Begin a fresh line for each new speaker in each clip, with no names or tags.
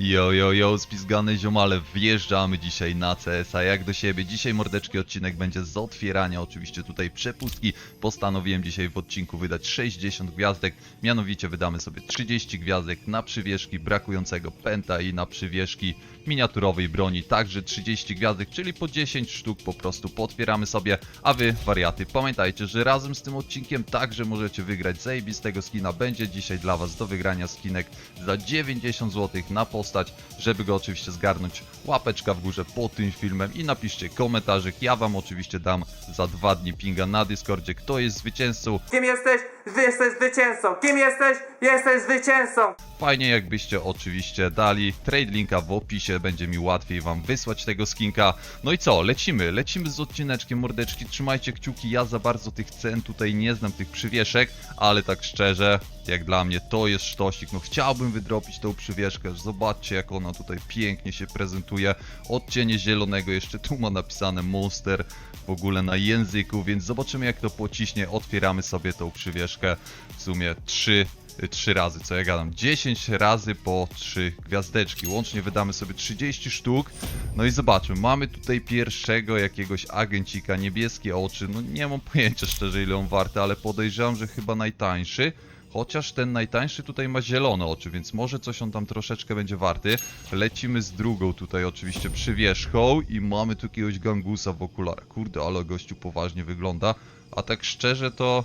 Yo, yo, yo, spizgane ziomale, wjeżdżamy dzisiaj na CS-a jak do siebie. Dzisiaj mordeczki odcinek będzie z otwierania, oczywiście tutaj przepustki. Postanowiłem dzisiaj w odcinku wydać 60 gwiazdek, mianowicie wydamy sobie 30 gwiazdek na przywieszki brakującego penta i na przywieszki miniaturowej broni, także 30 gwiazdek, czyli po 10 sztuk po prostu potwieramy sobie, a wy wariaty pamiętajcie, że razem z tym odcinkiem także możecie wygrać zajebistego skina, będzie dzisiaj dla was do wygrania skinek za 90 zł na postać, żeby go oczywiście zgarnąć, łapeczka w górze pod tym filmem i napiszcie komentarzyk, ja wam oczywiście dam za dwa dni pinga na Discordzie, kto jest zwycięzcą,
Kim jesteś? Jesteś zwycięzcą. Kim jesteś? Jesteś zwycięzcą.
Fajnie jakbyście oczywiście dali trade linka w opisie, będzie mi łatwiej wam wysłać tego skinka. No i co, lecimy, lecimy z odcineczkiem mordeczki, trzymajcie kciuki, ja za bardzo tych cen tutaj nie znam, tych przywieszek, ale tak szczerze, jak dla mnie to jest sztosik, no chciałbym wydropić tą przywieszkę, zobaczcie jak ona tutaj pięknie się prezentuje, odcienie zielonego, jeszcze tu ma napisane Monster w ogóle na języku, więc zobaczymy jak to pociśnie, otwieramy sobie tą przywieszkę, w sumie 3 3 razy, co ja gadam, 10 razy po 3 gwiazdeczki. Łącznie wydamy sobie 30 sztuk. No i zobaczmy, mamy tutaj pierwszego jakiegoś agencika, niebieskie oczy. No nie mam pojęcia szczerze ile on warty, ale podejrzewam, że chyba najtańszy. Chociaż ten najtańszy tutaj ma zielone oczy, więc może coś on tam troszeczkę będzie warty. Lecimy z drugą tutaj oczywiście przywieszką i mamy tu jakiegoś gangusa w okularach. Kurde, ale gościu poważnie wygląda. A tak szczerze to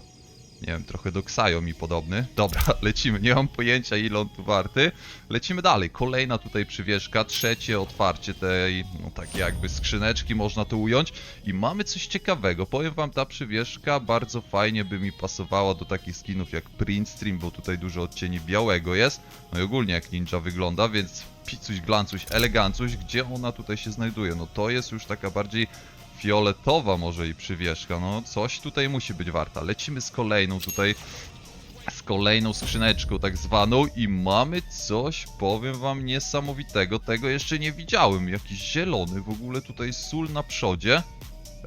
nie wiem, trochę do Ksajo mi podobny. Dobra, lecimy, nie mam pojęcia ile on tu warty. Lecimy dalej, kolejna tutaj przywieszka, trzecie otwarcie tej, no takie jakby skrzyneczki, można to ująć. I mamy coś ciekawego, powiem wam, ta przywieszka bardzo fajnie by mi pasowała do takich skinów jak Print Stream, bo tutaj dużo odcieni białego jest. No i ogólnie jak ninja wygląda, więc picuś, glancuś, elegancuś, gdzie ona tutaj się znajduje? No to jest już taka bardziej fioletowa może i przywieszka, no coś tutaj musi być warta. Lecimy z kolejną tutaj, z kolejną skrzyneczką tak zwaną i mamy coś, powiem wam, niesamowitego, tego jeszcze nie widziałem, jakiś zielony, w ogóle tutaj sól na przodzie.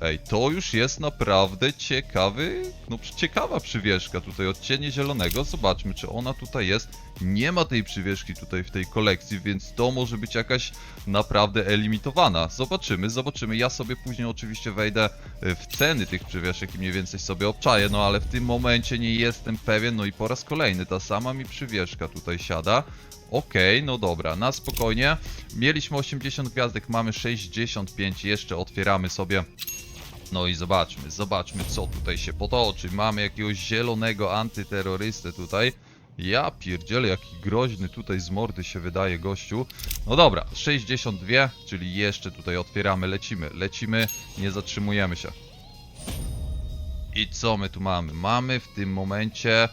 Ej, to już jest naprawdę ciekawy, no ciekawa przywieszka tutaj, odcienie zielonego, zobaczmy czy ona tutaj jest. Nie ma tej przywieszki tutaj w tej kolekcji, więc to może być jakaś naprawdę elimitowana. Zobaczymy, zobaczymy. Ja sobie później oczywiście wejdę y, w ceny tych przywieszek i mniej więcej sobie obczaję, no ale w tym momencie nie jestem pewien, no i po raz kolejny ta sama mi przywieszka tutaj siada. Okej, no dobra, na spokojnie. Mieliśmy 80 gwiazdek, mamy 65, jeszcze otwieramy sobie no i zobaczmy, zobaczmy co tutaj się potoczy. Mamy jakiegoś zielonego antyterrorystę tutaj. Ja pierdzielę, jaki groźny tutaj z mordy się wydaje gościu. No dobra, 62, czyli jeszcze tutaj otwieramy, lecimy, lecimy, nie zatrzymujemy się. I co my tu mamy? Mamy w tym momencie...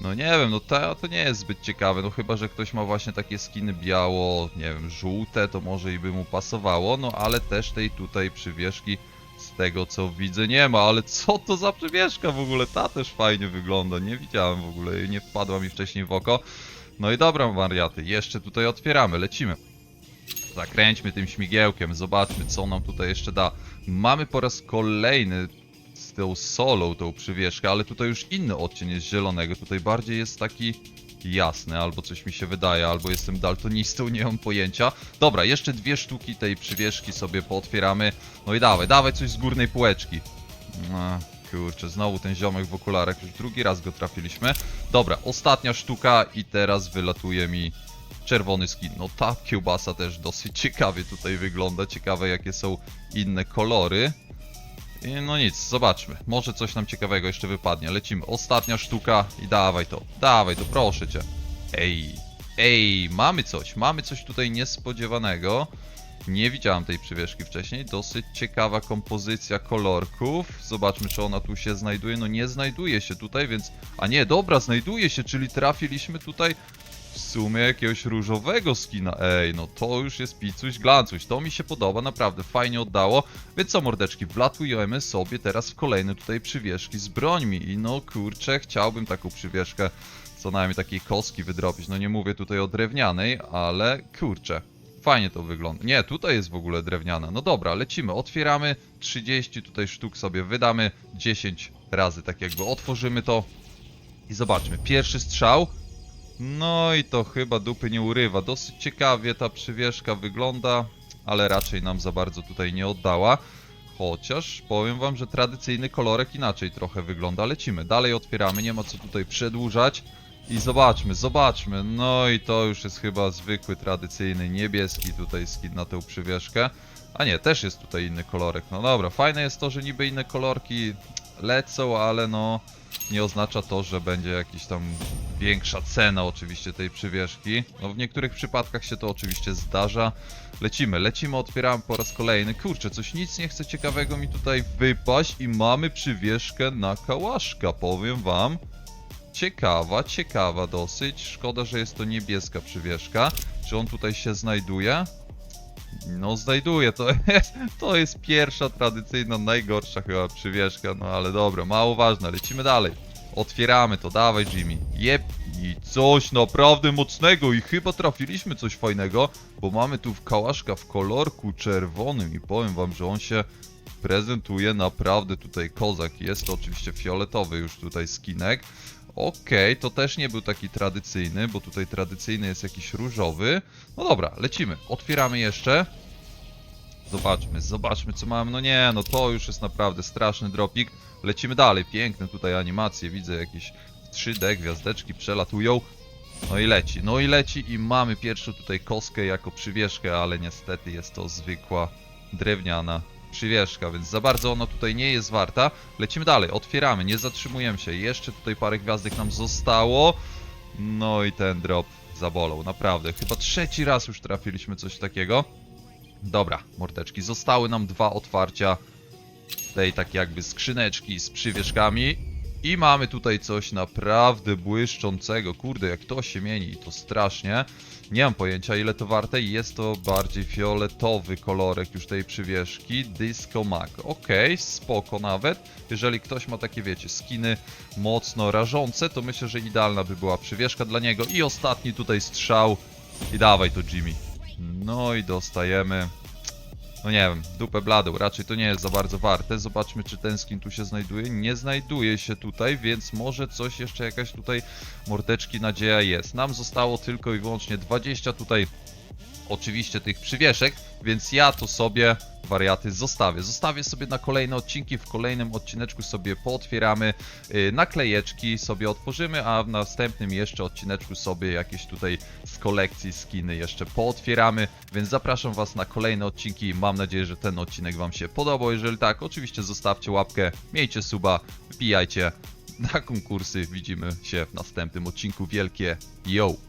No nie wiem, no to, to nie jest zbyt ciekawe, no chyba, że ktoś ma właśnie takie skiny biało, nie wiem, żółte, to może i by mu pasowało, no ale też tej tutaj przywieszki z tego co widzę nie ma, ale co to za przywieszka w ogóle, ta też fajnie wygląda, nie widziałem w ogóle, nie wpadła mi wcześniej w oko. No i dobra wariaty, jeszcze tutaj otwieramy, lecimy. Zakręćmy tym śmigiełkiem, zobaczmy co nam tutaj jeszcze da. Mamy po raz kolejny z tą solą tą przywieszkę, ale tutaj już inny odcień jest zielonego, tutaj bardziej jest taki jasny, albo coś mi się wydaje, albo jestem daltonistą, nie mam pojęcia. Dobra, jeszcze dwie sztuki tej przywieszki sobie pootwieramy. No i dawaj, dawaj coś z górnej półeczki. No, kurczę, znowu ten ziomek w okularach, już drugi raz go trafiliśmy. Dobra, ostatnia sztuka i teraz wylatuje mi czerwony skin. No ta kiełbasa też dosyć ciekawie tutaj wygląda, ciekawe jakie są inne kolory. No nic, zobaczmy. Może coś nam ciekawego jeszcze wypadnie. Lecimy. Ostatnia sztuka i dawaj to. Dawaj to, proszę cię. Ej, ej, mamy coś. Mamy coś tutaj niespodziewanego. Nie widziałem tej przywieszki wcześniej. Dosyć ciekawa kompozycja kolorków. Zobaczmy, czy ona tu się znajduje. No nie znajduje się tutaj, więc... A nie, dobra, znajduje się, czyli trafiliśmy tutaj w sumie jakiegoś różowego skina. Ej, no to już jest picuś glancuś. To mi się podoba, naprawdę fajnie oddało. Więc co, mordeczki, wlatujemy sobie teraz w kolejne tutaj przywieszki z brońmi. I no kurczę, chciałbym taką przywieszkę co najmniej takiej kostki wydrobić. No nie mówię tutaj o drewnianej, ale kurczę. Fajnie to wygląda. Nie, tutaj jest w ogóle drewniana. No dobra, lecimy. Otwieramy 30 tutaj sztuk sobie wydamy 10 razy tak jakby otworzymy to i zobaczmy. Pierwszy strzał No i to chyba dupy nie urywa. Dosyć ciekawie ta przywieszka wygląda, ale raczej nam za bardzo tutaj nie oddała. Chociaż powiem wam, że tradycyjny kolorek inaczej trochę wygląda. Lecimy, dalej otwieramy, nie ma co tutaj przedłużać. I zobaczmy, zobaczmy. No i to już jest chyba zwykły, tradycyjny, niebieski tutaj skin na tę przywieszkę. A nie, też jest tutaj inny kolorek. No dobra, fajne jest to, że niby inne kolorki lecą, ale no nie oznacza to, że będzie jakiś tam większa cena oczywiście tej przywieszki. No w niektórych przypadkach się to oczywiście zdarza. Lecimy, lecimy, otwieramy po raz kolejny. Kurczę, coś nic nie chce ciekawego mi tutaj wypaść i mamy przywieszkę na kałaszka, powiem wam. Ciekawa, ciekawa dosyć. Szkoda, że jest to niebieska przywieszka. Czy on tutaj się znajduje? No znajduje, to jest, to jest pierwsza tradycyjna, najgorsza chyba przywieszka, no ale dobra, mało ważne, lecimy dalej. Otwieramy to, dawaj Jimmy. Jep, i coś naprawdę mocnego i chyba trafiliśmy coś fajnego, bo mamy tu kałaszka w kolorku czerwonym i powiem wam, że on się prezentuje naprawdę tutaj kozak. Jest to oczywiście fioletowy już tutaj skinek. Okej, to też nie był taki tradycyjny, bo tutaj tradycyjny jest jakiś różowy. No dobra, lecimy. Otwieramy jeszcze. Zobaczmy, zobaczmy co mamy. No nie, no to już jest naprawdę straszny dropik. Lecimy dalej. Piękne tutaj animacje. Widzę jakieś 3D gwiazdeczki przelatują. No i leci, no i leci i mamy pierwszą tutaj kostkę jako przywieszkę, ale niestety jest to zwykła drewniana przywieszka, więc za bardzo ona tutaj nie jest warta. Lecimy dalej, otwieramy, nie zatrzymujemy się. Jeszcze tutaj parę gwiazdek nam zostało. No i ten drop zabolał, naprawdę. Chyba trzeci raz już trafiliśmy coś takiego. Dobra, mordeczki, zostały nam dwa otwarcia tej tak jakby skrzyneczki z przywieszkami. I mamy tutaj coś naprawdę błyszczącego. Kurde, jak to się mieni, to strasznie. Nie mam pojęcia ile to warte i jest to bardziej fioletowy kolorek już tej przywieszki. Disco Mag. Okej, spoko nawet. Jeżeli ktoś ma takie, wiecie, skiny mocno rażące, to myślę, że idealna by była przywieszka dla niego. I ostatni tutaj strzał. I dawaj to Jimmy. No i dostajemy no nie wiem, dupę bladą, raczej to nie jest za bardzo warte. Zobaczmy, czy ten skin tu się znajduje. Nie znajduje się tutaj, więc może coś jeszcze, jakaś tutaj mordeczki nadzieja jest. Nam zostało tylko i wyłącznie 20 tutaj oczywiście tych przywieszek, więc ja to sobie wariaty zostawię. Zostawię sobie na kolejne odcinki, w kolejnym odcineczku sobie pootwieramy yy, naklejeczki, sobie otworzymy, a w następnym jeszcze odcineczku sobie jakieś tutaj z kolekcji skiny jeszcze pootwieramy, więc zapraszam Was na kolejne odcinki. Mam nadzieję, że ten odcinek Wam się podobał. Jeżeli tak, oczywiście zostawcie łapkę, miejcie suba, wbijajcie na konkursy. Widzimy się w następnym odcinku. Wielkie yo!